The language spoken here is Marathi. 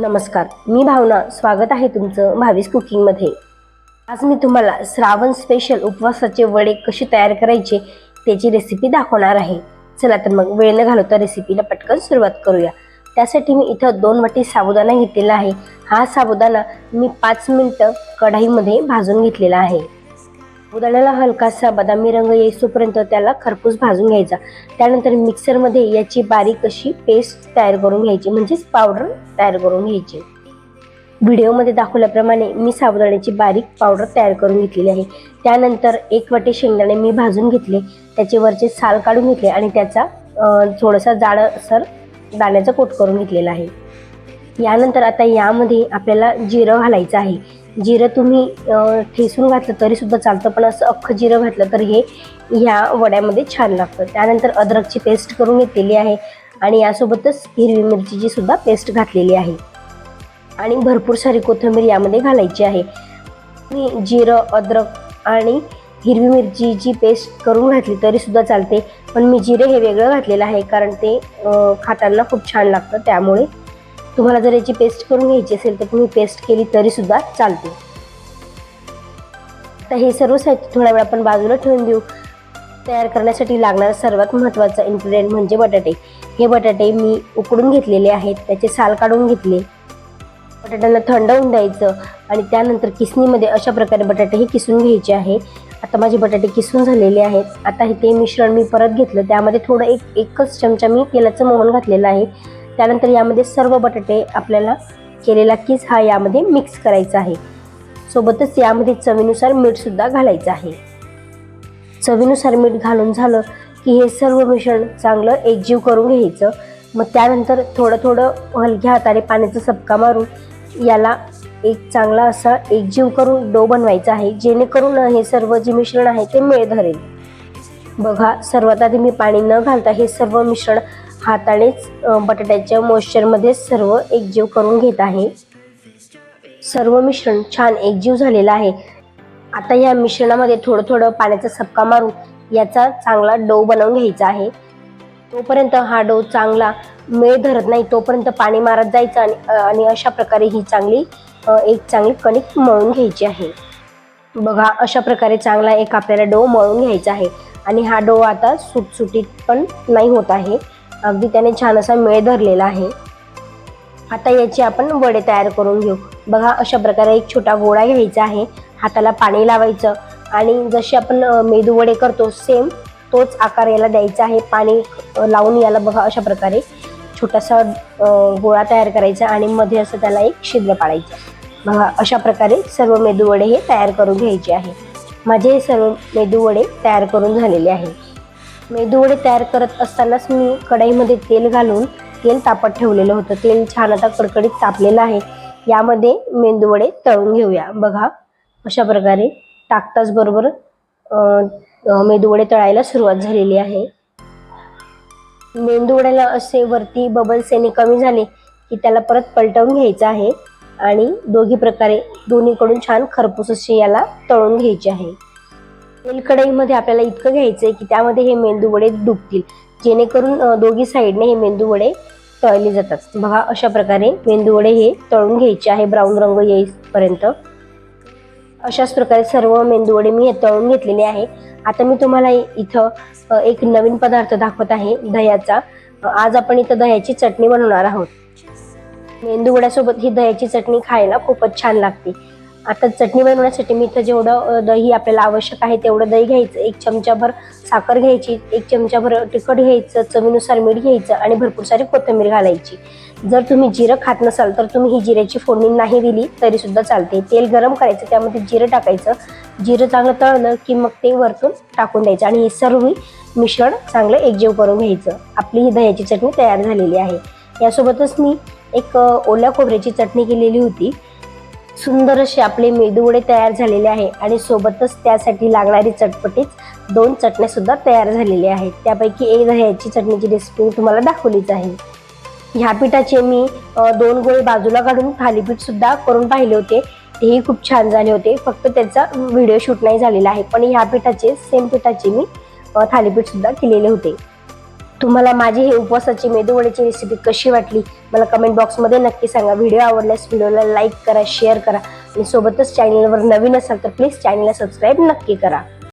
नमस्कार मी भावना. स्वागत आहे तुमचं भावीस कुकिंगमध्ये. आज मी तुम्हाला श्रावण स्पेशल उपवासाचे वडे कसे तयार करायचे त्याची रेसिपी दाखवणार आहे. चला तर मग वेळ न घालवता रेसिपीला पटकन सुरुवात करूया. त्यासाठी मी इथं दोन वाटी साबुदाणा घेतलेला आहे. हा साबुदाणा मी पाच मिनटं कढाईमध्ये भाजून घेतलेला आहे. उदाण्याला हलकासा बदामी रंग येईपर्यंत त्याला खरपूस भाजून घ्यायचा. त्यानंतर मिक्सरमध्ये याची बारीक अशी पेस्ट तयार करून घ्यायची म्हणजेच पावडर तयार करून घ्यायची. व्हिडिओमध्ये दाखवल्याप्रमाणे मी साबुदाण्याची बारीक पावडर तयार करून घेतलेली आहे. त्यानंतर एक वाटी शेंगदाणे मी भाजून घेतले. त्याचे वरचे साल काढून घेतले आणि त्याचा थोडासा थोडासा जाडसर दाण्याचा कोट करून घेतलेला आहे. यानंतर आता यामध्ये आपल्याला जिरं घालायचं आहे. जिरं तुम्ही ठेसून घातलं तरी सुद्धा चालतं पण असं अख्खं जिरं घातलं तर हे ह्या वड्यामध्ये छान लागतं. त्यानंतर अद्रकची पेस्ट करून घेतलेली आहे आणि यासोबतच हिरवी मिरचीची सुद्धा पेस्ट घातलेली आहे. आणि भरपूर सारी कोथिंबीर यामध्ये घालायची आहे. मी जिरं अद्रक आणि हिरवी मिरचीची पेस्ट करून घातली तरी सुद्धा चालते पण मी जिरे हे वेगळं घातलेलं आहे कारण ते खाताना खूप छान लागतं त्यामुळे तुम्हाला जर याची पेस्ट करून घ्यायची असेल तर तुम्ही पेस्ट केली तरीसुद्धा चालते. तर हे सर्व साहित्य थोड्या वेळ आपण बाजूला ठेवून देऊ. तयार करण्यासाठी लागणारा सर्वात महत्त्वाचा इन्ग्रेडियंट म्हणजे बटाटे. हे बटाटे मी उकडून घेतलेले आहेत त्याचे साल काढून घेतले. बटाट्यांना थंड होऊन द्यायचं आणि त्यानंतर किसणीमध्ये अशा प्रकारे बटाटे हे किसून घ्यायचे आहे. आता माझे बटाटे किसून झालेले आहेत. आता हे ते मिश्रण मी परत घेतलं. त्यामध्ये थोडं एक एकच चमचा मी तेलाचं मोहन घातलेलं आहे. त्यानंतर यामध्ये सर्व बटाटे आपल्याला केलेला किस हा यामध्ये मिक्स करायचा आहे. सोबतच यामध्ये चवीनुसार मीठसुद्धा घालायचं आहे. चवीनुसार मीठ घालून झालं की हे सर्व मिश्रण चांगलं एकजीव करून घ्यायचं. मग त्यानंतर थोडं थोडं हलक्या हाताने पाण्याचा सबका मारून याला एक चांगला असा एकजीव करून डो बनवायचा आहे. जेणेकरून हे सर्व जे मिश्रण आहे ते मेळ धरेल. बघा सर्वात आधी मी पाणी न घालता हे सर्व मिश्रण हातानेच बटाट्याच्या मॉइश्चरमध्ये सर्व एकजीव करून घेत आहे. सर्व मिश्रण छान एकजीव झालेलं आहे. आता या मिश्रणामध्ये थोडं थोडं पाण्याचा सपका मारून याचा चांगला डो बनवून घ्यायचा आहे. तोपर्यंत हा डो चांगला मेळ धरत नाही तोपर्यंत पाणी मारत जायचं आणि आणि अशा प्रकारे ही चांगली एक चांगली कणिक मळून घ्यायची आहे. बघा अशा प्रकारे चांगला एक आपल्याला डो मळून घ्यायचा आहे. आणि हा डो आता सुटसुटीत पण नाही होत आहे. अगदी त्याने छान असा मेळ धरलेला आहे. आता याचे आपण वडे तयार करून घेऊ. बघा अशा प्रकारे एक छोटा गोळा घ्यायचा आहे. हाताला पाणी लावायचं आणि जसे आपण मेदू वडे करतो सेम तोच आकार याला द्यायचा आहे. पाणी लावून याला बघा अशा प्रकारे छोटासा गोळा तयार करायचा आणि मध्ये असं त्याला एक छिद्र पाडायचं. बघा अशा प्रकारे सर्व मेदू वडे हे तयार करून घ्यायचे आहे. माझे सर्व मेदू वडे तयार करून झालेले आहे. मेदूवडे तयार करत असतानाच मी कढईमध्ये तेल घालून तेल तापत ठेवलेलं होतं. तेल छान आता कडकडीत तापलेलं आहे. यामध्ये मेंदूवडे तळून घेऊया. बघा अशा प्रकारे टाकताच बरोबर मेदूवडे मेंदूवडे तळायला सुरुवात झालेली आहे. मेंदूवड्याला असे वरती बबल्स येणे कमी झाले की त्याला परत पलटवून घ्यायचं आहे आणि दोघी प्रकारे दोन्हीकडून छान खरपूस असे याला तळून घ्यायचे आहे. तेल कढईमध्ये आपल्याला इतकं घ्यायचं आहे की त्यामध्ये हे मेंदूवडे डुबतील. जेणेकरून दोघी साईडने हे मेंदूवडे तळले जातात. बघा अशा प्रकारे मेंदूवडे हे तळून घ्यायचे आहे ब्राऊन रंग येईपर्यंत. अशाच प्रकारे सर्व मेंदूवडे मी हे तळून घेतलेले आहे. आता मी तुम्हाला इथं एक नवीन पदार्थ दाखवत आहे दह्याचा. आज आपण इथं दह्याची चटणी बनवणार आहोत. मेंदूवड्यासोबत ही दह्याची चटणी खायला खूपच छान लागते. आता चटणी बनवण्यासाठी मी इथं जेवढं दही आपल्याला आवश्यक आहे तेवढं दही घ्यायचं. एक चमचाभर साखर घ्यायची एक चमचाभर तिखट घ्यायचं चवीनुसार मीठ घ्यायचं आणि भरपूर सारी कोथिंबीर घालायची. जर तुम्ही जिरं खात नसाल तर तुम्ही ही जिऱ्याची फोडणी नाही दिली तरी सुद्धा चालते. तेल गरम करायचं त्यामध्ये जिरं टाकायचं. जिरं चांगलं तळलं की मग ते वरतून टाकून द्यायचं आणि हे सर्व मिश्रण चांगलं एकजीव करून घ्यायचं. आपली ही दह्याची चटणी तयार झालेली आहे. यासोबतच मी एक ओल्या खोबऱ्याची चटणी केलेली होती. सुंदर असे आपले मेदूवडे तयार झालेले आहे आणि सोबतच त्यासाठी लागणारी चटपटीच दोन चटण्या सुद्धा तयार झालेल्या आहेत. त्यापैकी एक दह्याची चटणीची रेसिपी तुम्हाला दाखवलीच आहे. ह्या पिठाचे मी दोन गोळे बाजूला काढून थालीपीठ सुद्धा करून पाहिले होते. तेही खूप छान झाले होते. फक्त त्याचा व्हिडिओ शूट नाही झालेला आहे. पण ह्या पिठाचे सेम पिठाचे मी थालीपीठसुद्धा थालीपीठ सुद्धा केलेले होते. तुम्हाला माझी ही उपवासाची मेदूवडीची रेसिपी कशी वाटली मला कमेंट बॉक्समध्ये नक्की सांगा. व्हिडिओ आवडल्यास व्हिडिओला लाईक करा शेअर करा आणि सोबतच चॅनलवर नवीन असाल तर प्लीज चॅनलला सबस्क्राईब नक्की करा.